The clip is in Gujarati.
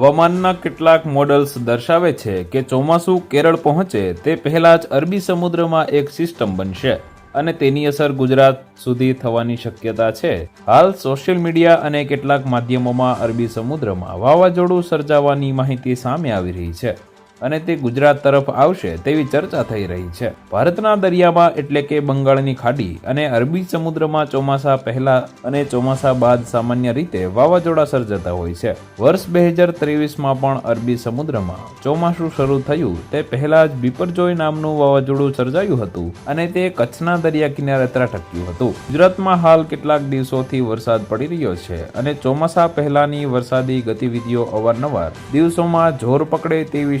હવામાનના કેટલાક મોડલ્સ દર્શાવે છે કે ચોમાસું કેરળ પહોંચે તે પહેલાં જ અરબી સમુદ્રમાં એક સિસ્ટમ બનશે. અને તેની અસર ગુજરાત સુધી થવાની શક્યતા છે. હાલ સોશિયલ મીડિયા અને કેટલાક માધ્યમોમાં અરબી સમુદ્રમાં વાવાઝોડું સર્જાવાની માહિતી સામે આવી રહી છે. અને તે ગુજરાત તરફ આવશે તેવી ચર્ચા થઈ રહી છે. ભારતના દરિયામાં એટલે કે બંગાળની ખાડી અને અરબી સમુદ્રમાં ચોમાસા પહેલા અને ચોમાસા બાદ સામાન્ય રીતે વાવાઝોડા સર્જાતા હોય છે. વર્ષ બે હજાર ત્રેવીસમાં પણ અરબી સમુદ્રમાં ચોમાસું શરૂ થયું. તે પહેલા જ બિપરજોય નામનું વાવાઝોડું સર્જાયું હતું અને તે કચ્છના દરિયા કિનારે ત્રાટક્યું હતું. ગુજરાતમાં હાલ કેટલાક દિવસોથી વરસાદ પડી રહ્યો છે અને ચોમાસા પહેલાની વરસાદી ગતિવિધિઓ અવારનવાર દિવસોમાં જોર પકડે તેવી